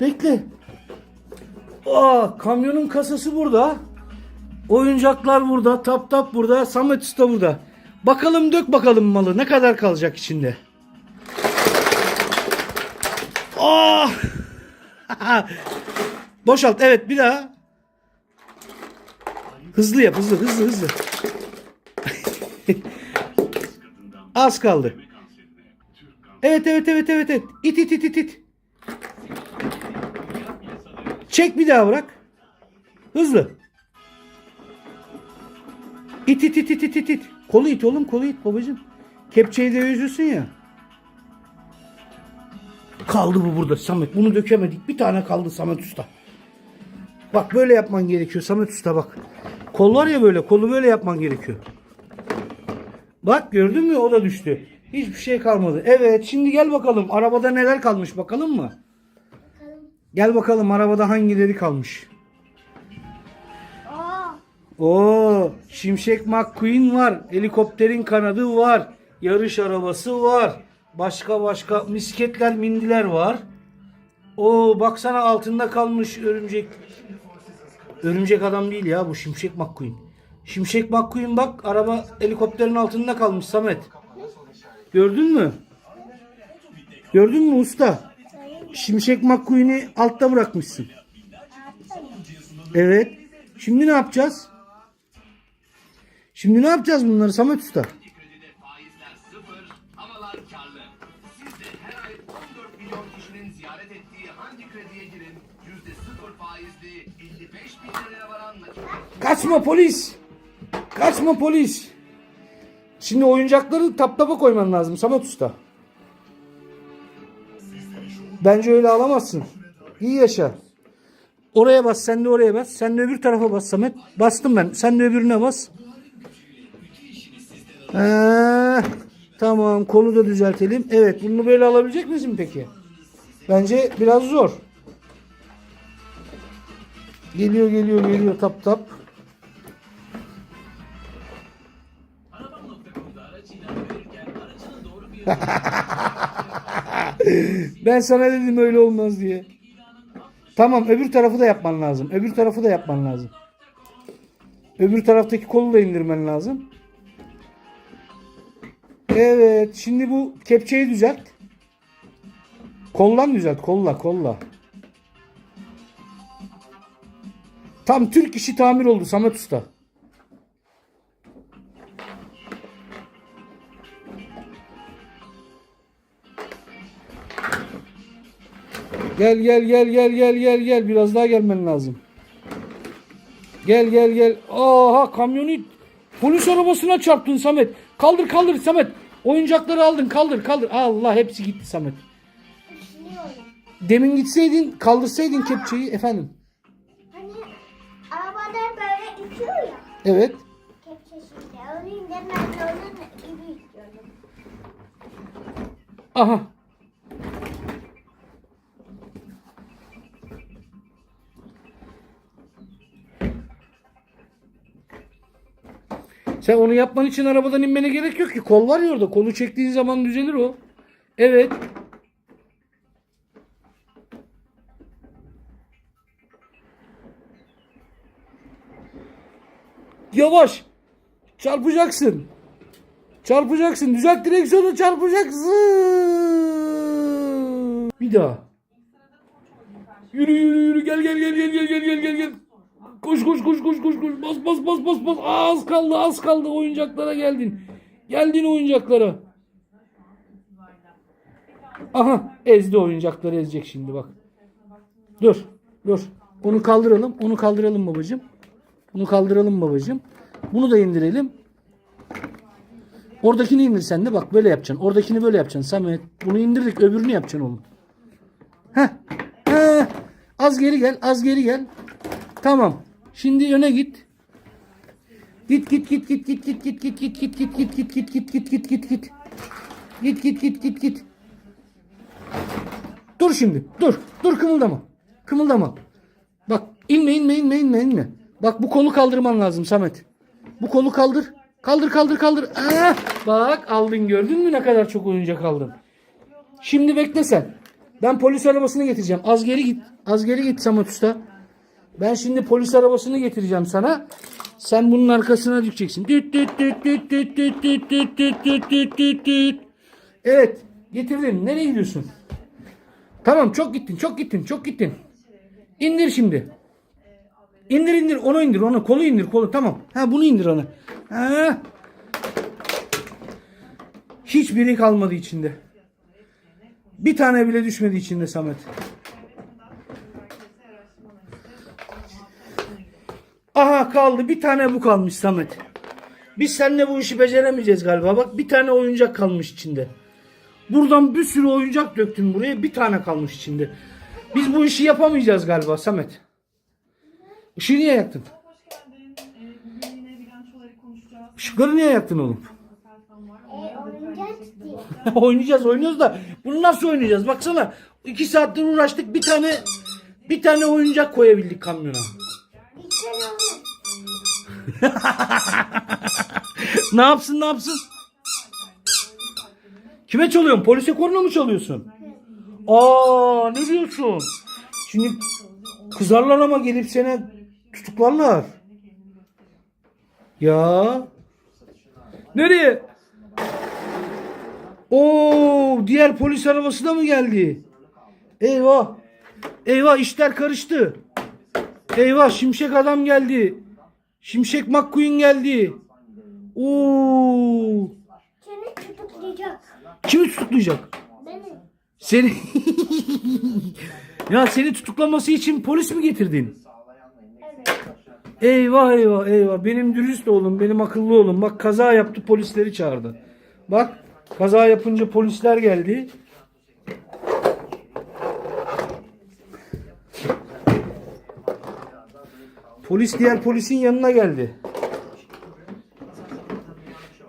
Bekle. Aa, kamyonun kasası burada. Oyuncaklar burada. Tap tap burada. Samet Usta burada. Bakalım dök bakalım malı. Ne kadar kalacak içinde? Ah! Boşalt. Evet bir daha. Hızlı yap. Hızlı hızlı hızlı. Az kaldı. Evet evet evet evet evet. İt it it it it. Çek bir daha bırak. Hızlı. İt it it it it it it. Kolu it oğlum kolu it babacığım. Kepçeyi de yüzürsün ya. Kaldı bu burada Samet. Bunu dökemedik. Bir tane kaldı Samet Usta. Bak böyle yapman gerekiyor Samet Usta bak. Kol var ya böyle. Kolu böyle yapman gerekiyor. Bak gördün mü o da düştü. Hiçbir şey kalmadı. Evet şimdi gel bakalım. Arabada neler kalmış bakalım mı? Gel bakalım arabada hangileri kalmış. Oo, Şimşek McQueen var. Helikopterin kanadı var. Yarış arabası var. Başka başka misketler, mindiler var. Oo, baksana altında kalmış örümcek. Örümcek adam değil ya bu Şimşek McQueen. Şimşek McQueen bak araba helikopterin altında kalmış Samet. Gördün mü? Gördün mü usta? Şimşek McQueen'i altta bırakmışsın. Evet. Şimdi ne yapacağız? Şimdi ne yapacağız bunları Samet Usta? Kaçma polis. Kaçma polis. Şimdi oyuncakları taplaba koyman lazım Samet Usta. Bence öyle alamazsın. İyi yaşa. Oraya bas, sen de oraya bas. Sen de öbür tarafa bas Samet. Bastım ben. Sen de öbürüne bas. Ee, tamam, kolu da düzeltelim. Evet, bunu böyle alabilecek misin peki? Bence biraz zor. Geliyor, geliyor, geliyor. Tap tap. Ben sana dedim öyle olmaz diye. Tamam öbür tarafı da yapman lazım. Öbür tarafı da yapman lazım. Öbür taraftaki kolu da indirmen lazım. Evet. Şimdi bu kepçeyi düzelt. Kollan düzelt. Kolla kolla. Tam Türk işi tamir oldu Samet Usta. Gel gel gel gel gel gel gel biraz daha gelmen lazım. Gel gel gel. Aha kamyonu polis arabasına çarptın Samet. Kaldır kaldır Samet. Oyuncakları aldın kaldır kaldır. Allah hepsi gitti Samet. Demin gitseydin kaldırsaydın kepçeyi efendim. Hani arabada böyle itiyor ya. Evet. Kepçesinde. Onu indirmem onun gibi istiyorum. Aha. Sen onu yapman için arabadan inmene gerek yok ki. Kol var ya orada. Kolu çektiğin zaman düzelir o. Evet. Yavaş. Çarpacaksın. Çarpacaksın. Düzelt direksiyonu çarpacaksın. Bir daha. Yürü yürü yürü gel gel gel gel gel gel gel gel. Koş koş koş koş koş koş. Bas bas bas bas bas. Az kaldı az kaldı oyuncaklara geldin. Geldin oyuncaklara. Aha ezdi oyuncakları ezecek şimdi bak. Dur dur. Onu kaldıralım. Onu kaldıralım babacığım. Bunu kaldıralım babacığım. Bunu da indirelim. Oradakini indir sen de bak böyle yapacaksın. Oradakini böyle yapacaksın Samet. Bunu indirdik öbürünü yapacaksın oğlum. Heh. Heh. Az geri gel az geri gel. Tamam. Şimdi öne git. Git git git git git git git git git git git git git git git git git git git. Git git git git. Dur şimdi. Dur. Dur kımıldama. Kımıldama. Bak inme inme inme inme inme. Bak bu kolu kaldırman lazım Samet. Bu kolu kaldır. Kaldır kaldır kaldır. Ah, bak aldın gördün mü ne kadar çok oyuncak aldın. Şimdi bekle sen. Ben polis arabasını getireceğim. Az geri git. Az geri git Samet Usta. Ben şimdi polis arabasını getireceğim sana. Sen bunun arkasına düşeceksin. Düt. Evet. Getirdim. Nereye gidiyorsun? Tamam çok gittin çok gittin çok gittin. İndir şimdi. İndir indir onu indir onu kolu indir kolu tamam. Ha bunu indir onu. Ha. Hiçbiri kalmadı içinde. Bir tane bile düşmedi içinde Samet. Aha kaldı. Bir tane bu kalmış Samet. Biz seninle bu işi beceremeyeceğiz galiba. Bak bir tane oyuncak kalmış içinde. Buradan bir sürü oyuncak döktün buraya. Bir tane kalmış içinde. Biz bu işi yapamayacağız galiba Samet. Işığı niye yaktın? Işıkları niye yaktın oğlum? Bir oynayacağız oynuyoruz da bunu nasıl oynayacağız? Baksana iki saattir uğraştık bir tane bir tane oyuncak koyabildik kamyona. Gitsen olur. ne yapsın ne yapsın? Kime çalıyorsun? Polise korna mı çalıyorsun? Aa ne diyorsun? Şimdi kızarlar ama gelip seni tutuklarlar. Ya. Nereye? Oo diğer polis arabası da mı geldi? Eyvah. Eyvah işler karıştı. Eyvah şimşek adam geldi. Şimşek McQueen geldi. Oo. Seni tutuklayacak. Kimi tutuklayacak? Beni. Seni Ya seni tutuklaması için polis mi getirdin? Evet. Eyvah eyvah eyvah. Benim dürüst oğlum, benim akıllı oğlum. Bak kaza yaptı, polisleri çağırdı. Bak kaza yapınca polisler geldi. Polis diğer polisin yanına geldi.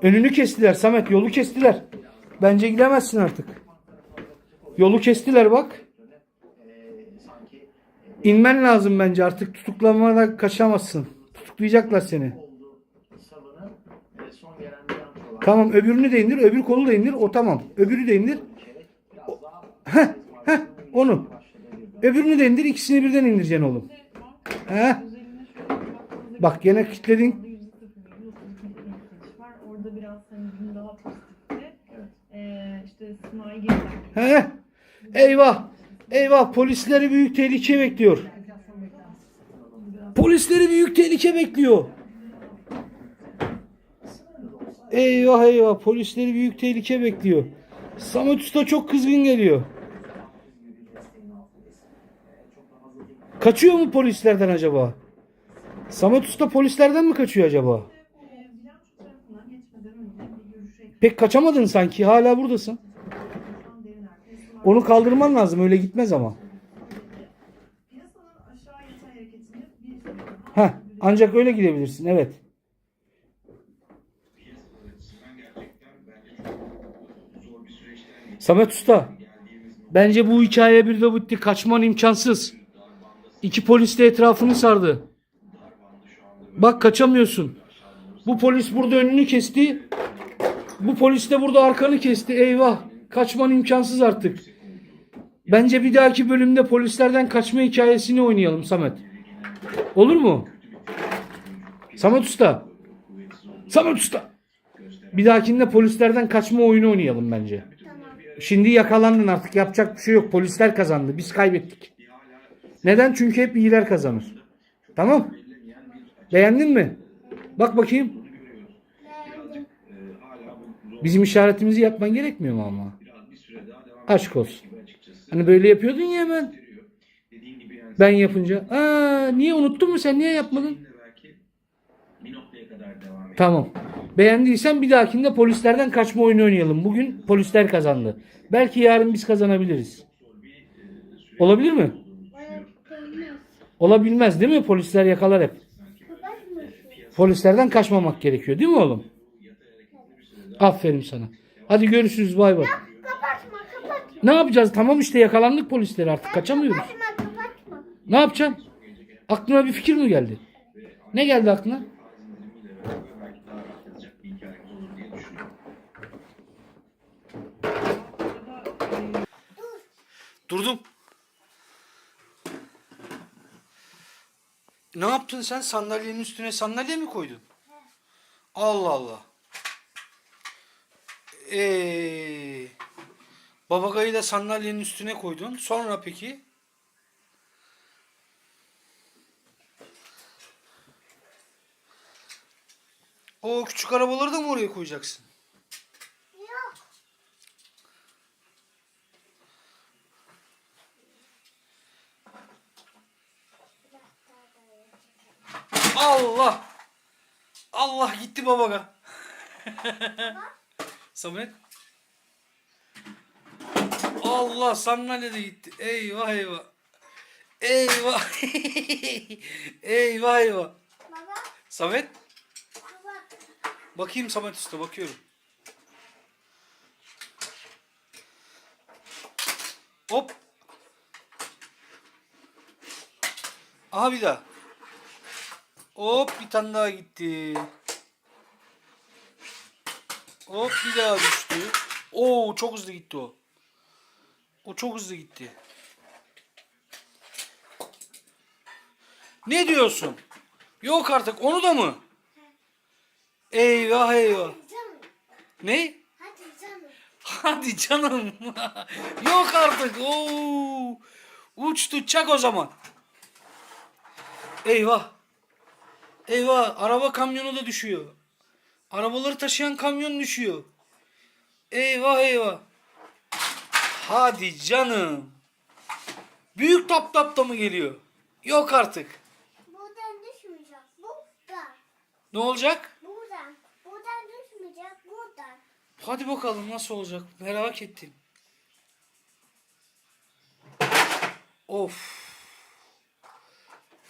Önünü kestiler Samet, yolu kestiler. Bence gidemezsin artık. Yolu kestiler bak. İnmen lazım bence artık tutuklanmadan kaçamazsın. Tutuklayacaklar seni. Tamam öbürünü de indir, öbür kolu da indir. O tamam. Öbürü de indir. O- Heh, heh, onu. Öbürünü de indir, ikisini birden indireceksin oğlum. Heh. Bak gene kilitledin. Orada biraz hani gün daha pozitifti. Ee, işte Simay geri Heh. Eyvah. Eyvah polisleri büyük tehlike bekliyor. Polisleri büyük tehlike bekliyor. Eyvah eyvah polisleri büyük tehlike bekliyor. Samet Usta çok kızgın geliyor. Kaçıyor mu polislerden acaba? Samet Usta polislerden mi kaçıyor acaba? Pek kaçamadın sanki. Hala buradasın. Onu kaldırman lazım. Öyle gitmez ama. Heh, ancak öyle gidebilirsin. Evet. Samet Usta. Bence bu hikaye bir de bitti. Kaçman imkansız. İki polis de etrafını sardı. Bak kaçamıyorsun. Bu polis burada önünü kesti. Bu polis de burada arkanı kesti. Eyvah. Kaçman imkansız artık. Bence bir dahaki bölümde polislerden kaçma hikayesini oynayalım Samet. Olur mu? Samet Usta. Samet Usta. Bir dahakinde polislerden kaçma oyunu oynayalım bence. Şimdi yakalandın artık yapacak bir şey yok. Polisler kazandı. Biz kaybettik. Neden? Çünkü hep iyiler kazanır. Tamam. Beğendin mi? Bak bakayım. Bizim işaretimizi yapman gerekmiyor mu ama? Aşk olsun. Hani böyle yapıyordun ya hemen. Ben yapınca. Aa, niye unuttun mu sen? Niye yapmadın? Tamam. Beğendiysen bir dahakinde polislerden kaçma oyunu oynayalım. Bugün polisler kazandı. Belki yarın biz kazanabiliriz. Olabilir mi? Olabilmez değil mi? Polisler yakalar hep. Polislerden kaçmamak gerekiyor değil mi oğlum? Aferin sana. Hadi görüşürüz bay bay. Kapatma kapatma. Ne yapacağız? Tamam işte yakalandık polisleri artık kaçamıyoruz. Kapatma kapatma. Ne yapacaksın? Aklına bir fikir mi geldi? Ne geldi aklına? Durdum. Ne yaptın sen? Sandalyenin üstüne sandalye mi koydun? Allah Allah. Ee, babagayı da sandalyenin üstüne koydun. Sonra peki? O küçük arabaları da mı oraya koyacaksın? Yok. Allah! Allah gitti babaga. Samet. Allah sandalye de gitti. Eyvah eyvah. Eyvah. eyvah eyvah. Baba. Samet. Baba. Bakayım Samet Usta bakıyorum. Hop. Aha bir daha. Hop bir tane daha gitti. Hop bir daha düştü. Oo çok hızlı gitti o. O çok hızlı gitti. Ne diyorsun? Yok artık onu da mı? Eyvah eyvah. Ne? Hadi canım. Hadi canım. Yok artık. Oo. Uçtu çak o zaman. Eyvah. Eyvah araba kamyonu da düşüyor. Arabaları taşıyan kamyon düşüyor. Eyvah eyvah. Hadi canım. Büyük tap tap da mı geliyor? Yok artık. Buradan düşmeyecek. Buradan. Ne olacak? Buradan. Buradan düşmeyecek. Buradan. Hadi bakalım nasıl olacak merak ettim. Of.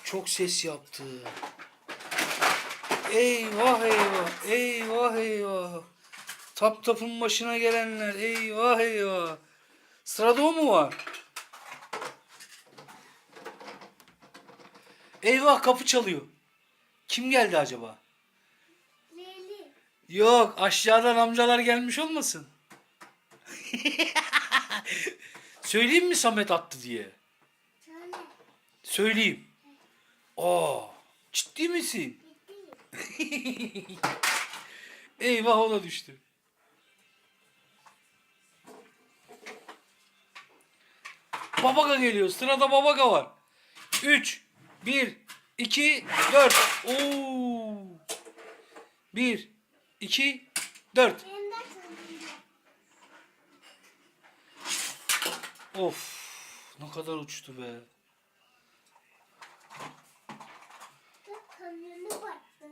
Çok ses yaptı. Eyvah eyvah. Eyvah eyvah. Tap tapın başına gelenler. Eyvah eyvah. Sırada o mu var? Eyvah kapı çalıyor. Kim geldi acaba? Leli. Yok aşağıdan amcalar gelmiş olmasın? Söyleyeyim mi Samet attı diye? Söyle. Söyleyeyim. Aa, ciddi misin? Eyvah o da düştü. Babaga geliyor. Sırada babaga var. 3, 1, 2, 4. Oo. 1, 2, 4. Benim de söyleyeyim. Of. Ne kadar uçtu be. Çok kamyonu battı.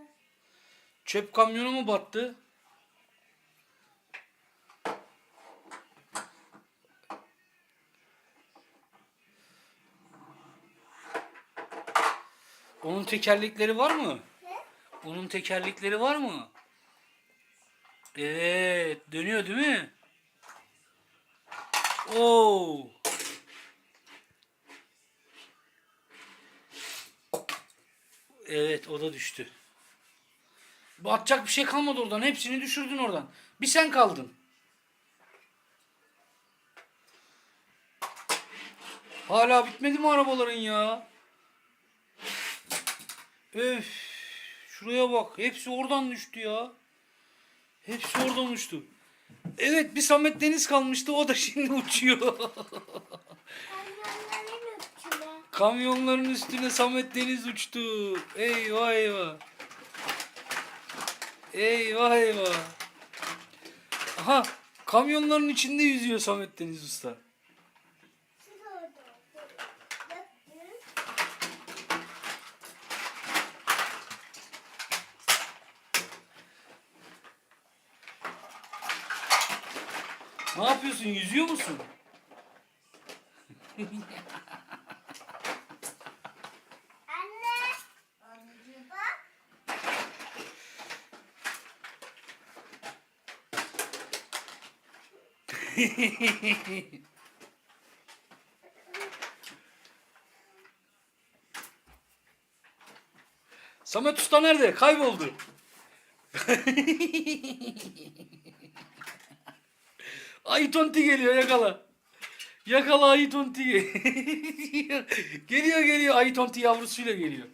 Çöp kamyonu mu battı? Onun tekerlekleri var mı? Onun tekerlekleri var mı? Evet, dönüyor değil mi? Oo. Evet, o da düştü. Batacak bir şey kalmadı oradan. Hepsini düşürdün oradan. Bir sen kaldın. Hala bitmedi mi arabaların ya? Öf. Şuraya bak. Hepsi oradan düştü ya. Hepsi oradan uçtu. Evet bir Samet Deniz kalmıştı. O da şimdi uçuyor. Kamyonların üstüne Samet Deniz uçtu. Eyvah eyvah. Eyvah eyvah. Aha kamyonların içinde yüzüyor Samet Deniz Usta. Ne yapıyorsun? Yüzüyor musun? Samet Usta nerede? Kayboldu. Ay tonti geliyor yakala. Yakala ayı tontiyi. geliyor geliyor ayı tonti yavrusuyla geliyor.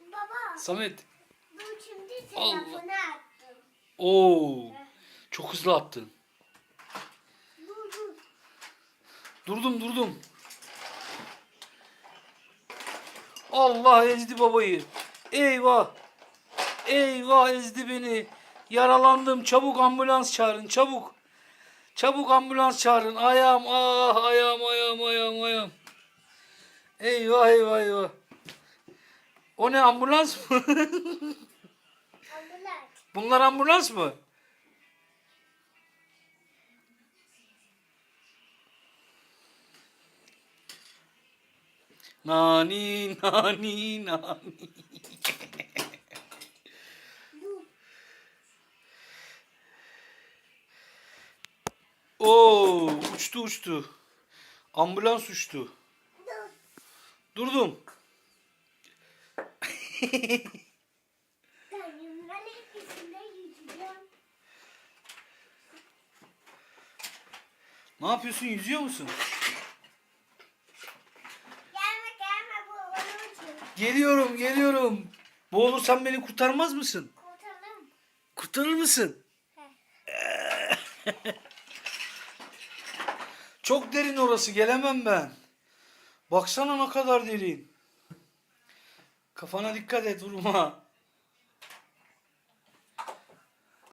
Baba Samet. bu şimdi Allah. Oo. Çok hızlı attın. Dur dur. Durdum durdum. Allah ezdi babayı. Eyvah. Eyvah ezdi beni. Yaralandım. Çabuk ambulans çağırın. Çabuk. Çabuk ambulans çağırın. Ayağım ah ayağım ayağım ayağım ayağım. Eyvah eyvah eyvah. O ne ambulans mı? Bunlar ambulans mı? Nani nani nani. Oo uçtu uçtu. Ambulans uçtu. Dur. Durdum. Ne yapıyorsun? Yüzüyor musun? Gelme gelme için. Geliyorum, geliyorum. Boğulursan beni kurtarmaz mısın? Kurtaralım. Kurtarır mısın? Çok derin orası, gelemem ben. Baksana ne kadar derin. Kafana dikkat et, vurma.